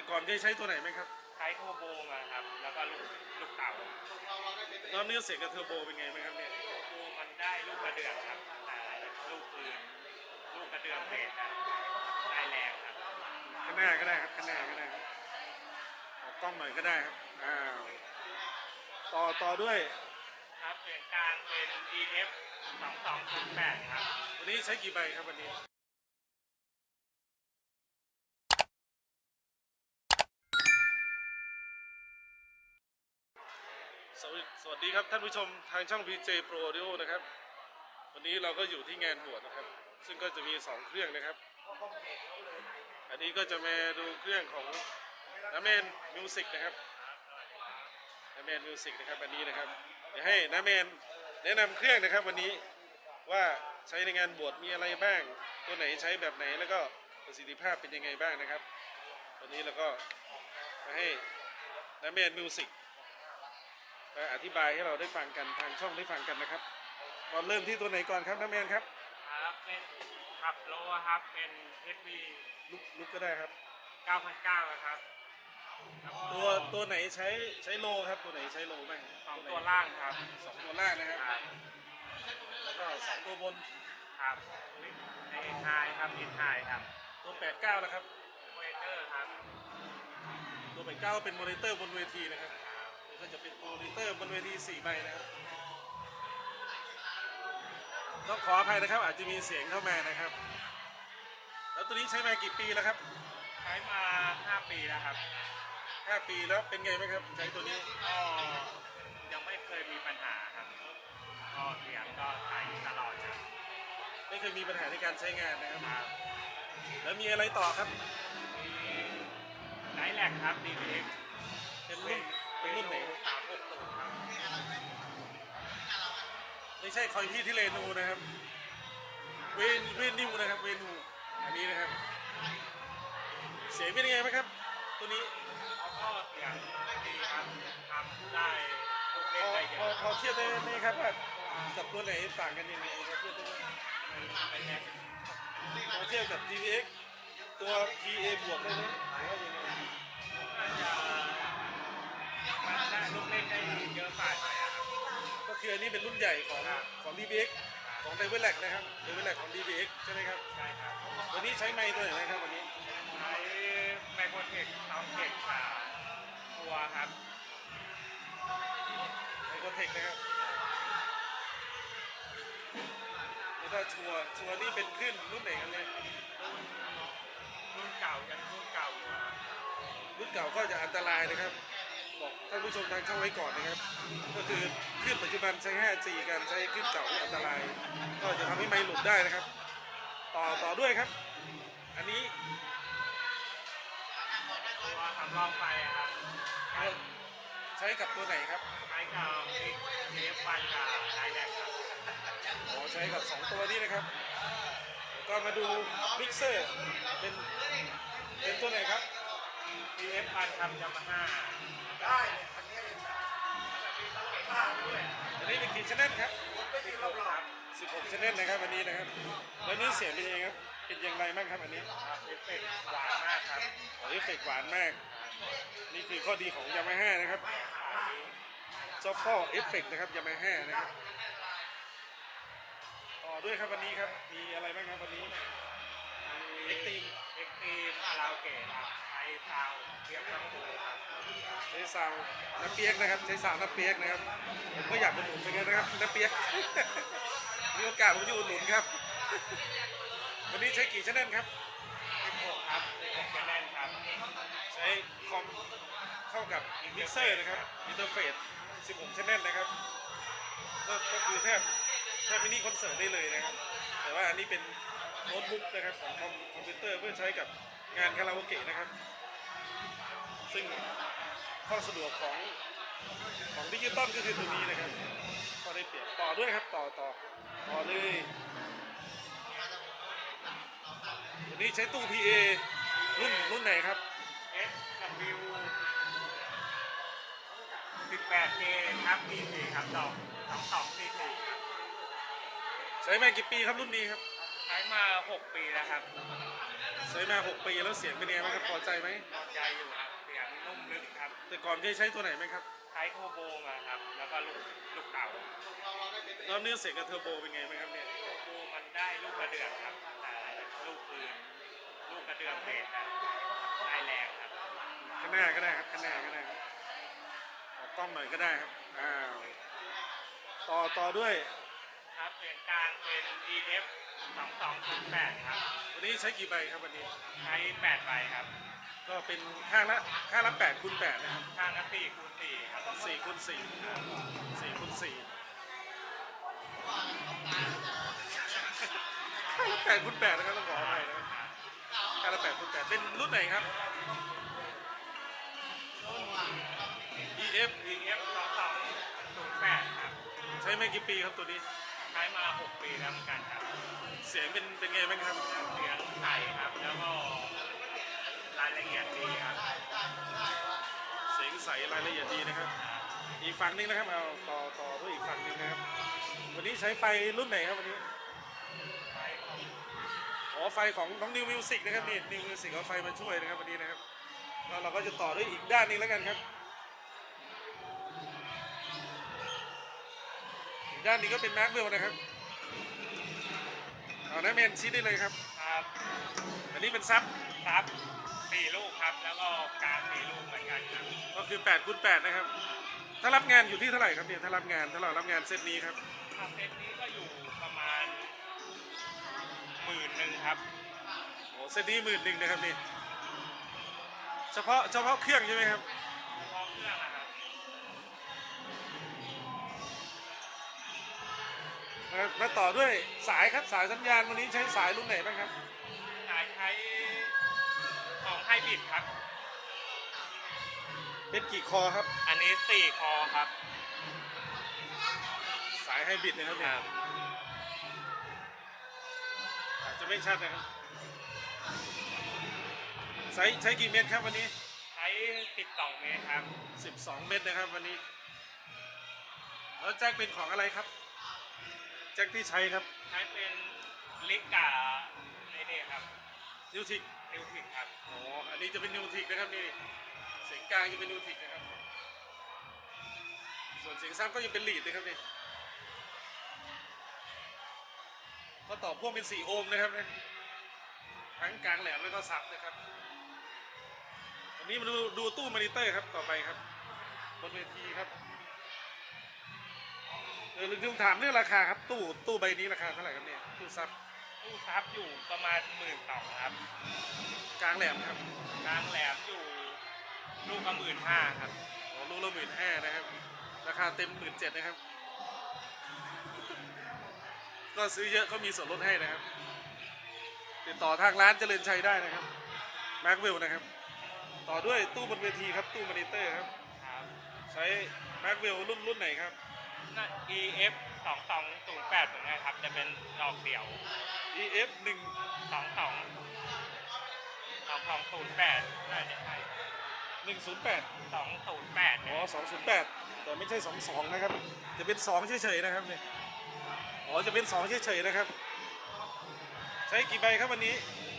แต่ก่อนเคยใช้ตัวไหนไหมครับ ใช้โทโบมาครับ แล้วก็ลูกลูกเต่าแล้วเนื้อเสียงกับเทอร์โบเป็นไงไหมครับเนี่ยโทโบมันได้ลูกกระเดื่องครับแต่ลูกปืนลูกกระเดื่องเบสครับได้แรงครับข้างหน้าก็ได้ครับข้างหน้าก็ได้ครับออกกล้องหน่อยก็ได้ครับอ้าวต่อต่อด้วยครับเสียงกลางเป็น EF 2208ครับวันนี้ใช้กี่ใบครับวันนี้ วัสดีสวัสดีครับท่านผู้ชมทางช่อง VJ Pro Audio นะครับ วันนี้เราก็อยู่ที่งานบวชนะครับ ซึ่งก็จะมีสองเครื่องนะครับ อันนี้ก็จะมาดูเครื่องของน้าแมนมิวสิกนะครับน้าแมนมิวสิกนะครับอันนี้นะครับเดี๋ยวให้น้าแมนแนะนำเครื่องนะครับวันนี้ว่าใช้ในงานบวชมีอะไรบ้าง ตัวไหนใช้แบบไหนแล้วก็ประสิทธิภาพเป็นยังไงบ้างนะครับ วันนี้เราก็มาให้น้าแมนมิวสิก มาอธิบายให้เราได้ฟังกันทางช่องได้ฟังกันนะครับก่อนเริ่มที่ตัวไหนก่อนครับน้าแมนครับครับเป็นขับโลครับเป็น HV ลุกลุกก็ได้ครับ9009ครับแล้วก็ตัวตัวไหนใช้ใช้โลครับตัวไหนใช้โลบ้างสองไหนตัวล่างครับสองตัวล่างนะครับครับแล้วก็สองตัวบนครับในไฮครับอินไฮครับตัวแปดเก้านะครับโมเตอร์ครับตัวแปดเก้าเป็นมอนิเตอร์บนเวทีนะครับนี่ ก็จะเป็นมอนิเตอร์บนเวทีสี่ใบนะครับต้องขออภัยนะครับ อาจจะมีเสียงเข้ามานะครับ แล้วตัวนี้ใช้มากี่ปีแล้วครับ ใช้มา 5 ปีแล้วครับห้าปีแล้วเป็นไงไหมครับ ใช้ตัวนี้ก็ยังไม่เคยมีปัญหาครับก็เสียงก็ใช้ตลอดครับไม่เคยมีปัญหาในการใช้งานนะครับครับแล้วมีอะไรต่อครับมีไนท์แลกครับ DPX เป็นรุ่น เป็นรุ่นไหนสามหกศูนย์ครับไม่ใช่คอยพี่ที่เรนูนะครับ เวนเวนนิวนะครับ เวนูอันนี้นะครับ เสียงเป็นยังไงไหมครับ ตัวนี้แล้วก็เสียงดีครับทำได้ลูกพเล่นอได้เยพออะพอเทียบได้ไหมครับว่ากับตัวไหนต่างกันยังไงครับเทียบได้ไหมเป็นไงพอเทียบกับ DVX ตัว PA บวกได้ไหมหรือว่ายังไงน่าจะมัน ได้ลูกเล่นได้เยอะกว่าหน่อยอะครับ ก็คืออันนี้เป็นรุ่นใหญ่ของของ DVX ของ d e v i l a c นะครับ d e v i l a c ของ DVX ใช่ไหมครับ ใช่ครับวันนี้ใช้ไมค์ตัวไหนนะครับวันนี้ ใช้ไมโครเทคซาวเทคกับตัวครับ ไมโครเทคนะครับแล้วก็ชัวร์ชัวร์นี่เป็นขึ้นรุ่นไหนกันเลยรุ่นเก่ายังรุ่นเก่าอยู่อะครับรุ่นเก่าก็จะอันตรายนะครับ บอกท่านผู้ชมทางช่องไว้ก่อนนะครับ ก็คือขึ้นปัจจุบันใช้ 5G กันใช้ขึ้นเก่าที่อันตราย ก็จะทำให้ไมค์หลุดได้นะครับ ต่อต่อด้วยครับ อันนี้ตัวสำรองไฟอะครับใช้ใช้กับตัวไหนครับใช้กับมิกเทปฟันกับไดแลกครับอ๋อใช้กับ 2 ตัวนี้นะครับแล้วก็มาดูมิกเซอร์เป็นเป็นตัวไหนครับ ทีเอฟฟันทำยามาฮ่าอันนี้เป็นกี่ชแนลครับครับ16ชแนลนะครับอันนี้นะครับแล้วนี่เสียงเป็นยังไงครับเป็นอย่างไรบ้างครับอันนี้ครับเอฟเฟกต์หวานมากครับอ๋อเอฟเฟกต์หวานมาก นี่คือข้อดีของยามาฮ่านะครับเจ้าพ่อเอฟเฟกต์นะครับยามาฮ่านะครับต่อด้วยครับวันนี้ครับมีอะไรบ้างครับวันนี้เอ็กตีมเอ็กตีมคาราโอเกะครับใช้ซาวด์เทียบทั้งคู่ครับ ใช้ซาวน์น้าเปียกนะครับ ใช้ซาวน์น้าเปียกนะครับ ผมก็อยากอุดหนุนเหมือนกันนะครับน้าเปียก มีโอกาสผมจะอุดหนุนครับ วันนี้ใช้กี่ชแนลครับ16ครับ16คะแนนครับ ใช้คอมเข้ากับมิกเซอร์นะครับอินเทอร์เฟซ16ชแนลนะครับก็ก็คือแทบแทบมินิคอนเสิร์ตได้เลยนะครับ แต่ว่าอันนี้เป็นโน้ตบุ๊กนะครับของคอมคอมพิวเตอร์เพื่อใช้กับงานคาราโอเกะนะครับ ซึ่ง ข้อสะดวกของของดิจิตอลก็คือตัวนี้นะครับก็ได้เปรียบต่อด้วยครับต่อต่อต่อเลยวันนี้ใช้ตู้ PA รุ่นรุ่นไหนครับ S W 18K ครับ P4 ครับดอก22 P4 ครับใช้มากี่ปีครับรุ่นนี้ครับ ใช้มา 6 ปีแล้วครับใช้มา 6 ปีแล้วเสียงเป็นยังไงบ้างครับพอใจไหมพอใจอยู่ครับเสียงนุ่มลึก ครับ แต่ก่อนเคยใช้ตัวไหนไหมครับใช้โทรโบมาครับ แล้วก็ลูกลูกเต่าแล้วเนื้อเสียงกับเทอร์โบเป็นไงไหมครับเนี่ยโทรโบมันได้ลูกกระเดื่องครับแต่ลูกปืนลูกกระเดื่องเบสอะได้แรงครับข้างหน้าก็ได้ครับข้างหน้าก็ได้ครับออกกล้องหน่อยก็ได้ครับอ้าวต่อต่อด้วยครับเสียงกลางเป็น EF 2208ครับวันนี้ใช้กี่ใบครับวันนี้ ใช้8ใบครับ ก็เป็นข้างละข้างละ8คูณ8นะครับข้างละ4คูณ4ครับ4คูณ4 4คูณ4ข้างละ8คูณ8นะครับต้องขออภัยนะครับข้างละ8คูณ8เป็นรุ่นไหนครับ EF EF 2208ครับใช้ไม่กี่ปีครับตัวนี้ใช้มา6ปีแล้วเหมือนกันครับ เสียงเป็นเป็นไงบ้างครับเสียงใสครับแล้วก็ รายละเอียดดีครับเสียงใสรายละเอียดดีนะครับ อีกฝั่งหนึงนะครับเอาต่อต่อด้วยอีกฝั่งหนึงนะครับ วันนี้ใช้ไฟรุ่นไหนครับวันนี้ใช้ของอ๋อไฟของน้องนิวมิวสิกนะครับนี่นิวมิวสิกเอาไฟมาช่วยนะครับวันนี้นะครับแล้วเราก็จะต่อด้วยอีกด้านหนึงแล้วกันครับอีกด้านนี้ก็เป็นแม็กเวลนะครับ เอาน้าเมนชี้ได้เลยครับ ครับ อันนี้เป็นซับครับสี่ลูก ครับ แล้วก็กลางสี่ลูกเหมือนกันครับก็คือ8คูณ8นะครับ ถ้ารับงานอยู่ที่เท่าไหร่ครับเนี่ยถ้ารับงานถ้าเรารับงานเซตนี้ครับถ้าเซตนี้ก็อยู่ประมาณหมื่นหนึ่งครับ โอ้เซตนี้หมื่นหนึ่งนะครับนี่เฉพาะเฉพาะเครื่องใช่ไหมครับพอเครื่องนะครับมามาต่อด้วยสายครับสายสัญญาณวันนี้ใช้สายรุ่นไหนบ้างครับ ฮบริดครับ เป็นกี่คอครับ อันนี้สี่คอครับสายไฮบริดนะครับเนี่ยอาจจะไม่ชัดนะครับใช้ใช้กี่เม็ดครับวันนี้ ใช้สิบสองเมตรครับ 12 เม็ดนะครับวันนี้ แล้วแจ็คเป็นของอะไรครับ แจ็คที่ใช้ครับ ใช้เป็นลิกกาไอ้นี่ครับ นิวทิกนิวทิกครับอ๋ออันนี้จะเป็นนิวทิกนะครับนี่เสียงกลางจะเป็นนิวทิกนะครับ ส่วนเสียงซ้ำก็ยังเป็นลีดนะครับนี่ก็ต่อพ่วงเป็น4โอห์มนะครับนะทั้งกลางแหลมแล้วก็ซับนะครับวันนี้มาดูดูตู้มอนิเตอร์ครับต่อไปครับบนเวทีครับเออลืมถามเรื่องราคาครับตู้ตู้ใบนี้ราคาเท่าไหร่ครับเนี่ยตู้ซับ ตู้ซับอยู่ประมาณหมื่นสองครับ กลางแหลมครับกลางแหลมอยู่ลูกละหมื่นห้าครับโอ้ลูกละหมื่นห้านะครับ ราคาเต็มหมื่นเจ็ดนะครับ ก็ซื้อเยอะก็มีส่วนลดให้นะครับ ติดต่อทางร้านเจริญชัยได้นะครับแม็กวิลนะครับ ต่อด้วยตู้บนเวทีครับ ตู้มอนิเตอร์ครับ ครับ ใช้แม็กวิลรุ่นรุ่นไหนครับ น่า EF สองสองศูนย์แปดเหมือนกันครับ จะเป็นดอกเดี่ยว EF 1สองสองสองสองศูนย์แปดน่าจะใช่108สองศูนย์แปดอ๋อ208แต่ไม่ใช่22นะครับ จะเป็น2เฉยๆนะครับเนี่ยอ๋อจะเป็น2เฉยๆนะครับ ใช้กี่ใบครับวันนี้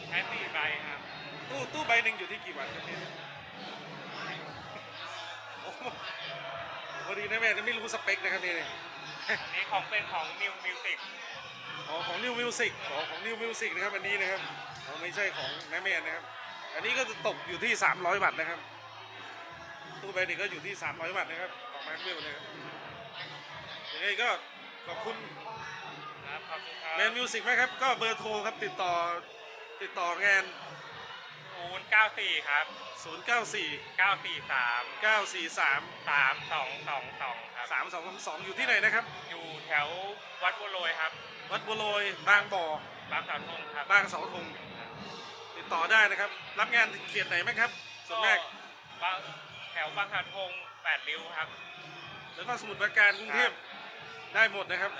ใช้สี่ใบครับตู้ตู้ใบหนึ่งอยู่ที่กี่วัตต์ครับเนี่ยโอ้โหพอดีนะแม่จะไม่รู้สเปคนะครับเนี่ย อันนี้ของเป็นของ New Music อ๋ของ New Music อ๋ของ New Music นะครับอันนี้นะครับไม่ใช่ของแม่แม่นะครับ อันนี้ก็จะตกอยู่ที่ 300บาทนะครับ ตู้ใบนี้ก็อยู่ที่ 300บาทนะครับ ของแม่เมิวนะครับยังไงก็ขอบคุณแมนมิวสิกไหมครับ ก็เบอร์โทรครับติดต่อติดต่องาน 094 ครับ 094 943 943 3222 ครัสามสองสองอยู่ที่ไหนนะครับ อยู่แถววัดบัวลอยครับ วัดบัวลอยบางบ่อบางสาวทงครับบางสาวทงติดต่อได้นะครับ รับงานเขตไหนไหมครับส่วนแรกบางแถวบางสาวทงแปดริ้วครับแล้วก็สมุดประการกรุงเทพได้หมดนะครับ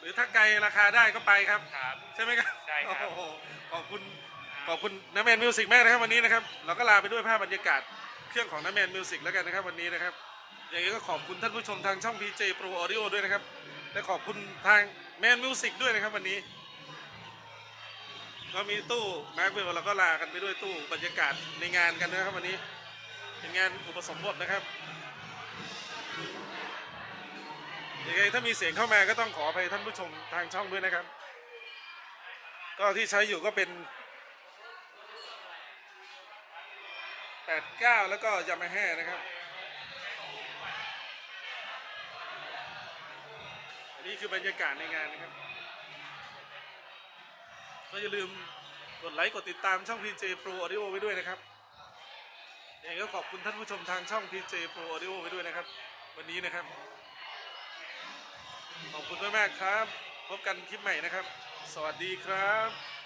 หรือถ้าไกลราคาได้ก็ไปครับรบใช่ไหมครับใช่ครับขอบคุณขอบคุณน้ำแมนมิวสิกแมานะครับวันนี้นะครับ เราก็ลาไปด้วยภาพบรรยากาศเครื่องของน้ำแมนมิวสิกแล้วกันนะครับวันนี้นะครับ อย่างนี้ก็ขอบคุณท่านผู้ชมทางช่อง PJ Pro Audio ด้วยนะครับ และขอบคุณทางแมนมิวสิกด้วยนะครับวันนี้ ก็มีตู้แม็กเวลแล้วก็ลากันไปด้วยตู้บรรยากาศในงานกันนะครับวันนี้ เป็นงานอุปสมบทนะครับยังไงถ้ามีเสียงเข้ามาก็ต้องขออภัยท่านผู้ชมทางช่องด้วยนะครับ ก็ที่ใช้อยู่ก็เป็น 89 แล้วก็ยามาฮ่านะครับ อันนี้คือบรรยากาศในงานนะครับ ก็อย่าลืมกดไลค์กดติดตามช่อง PJ Pro Audio ไว้ด้วยนะครับยังไงก็ขอบคุณท่านผู้ชมทางช่อง PJ Pro Audio ไว้ด้วยนะครับ วันนี้นะครับ ขอบคุณมากๆครับ พบกันคลิปใหม่นะครับ สวัสดีครับ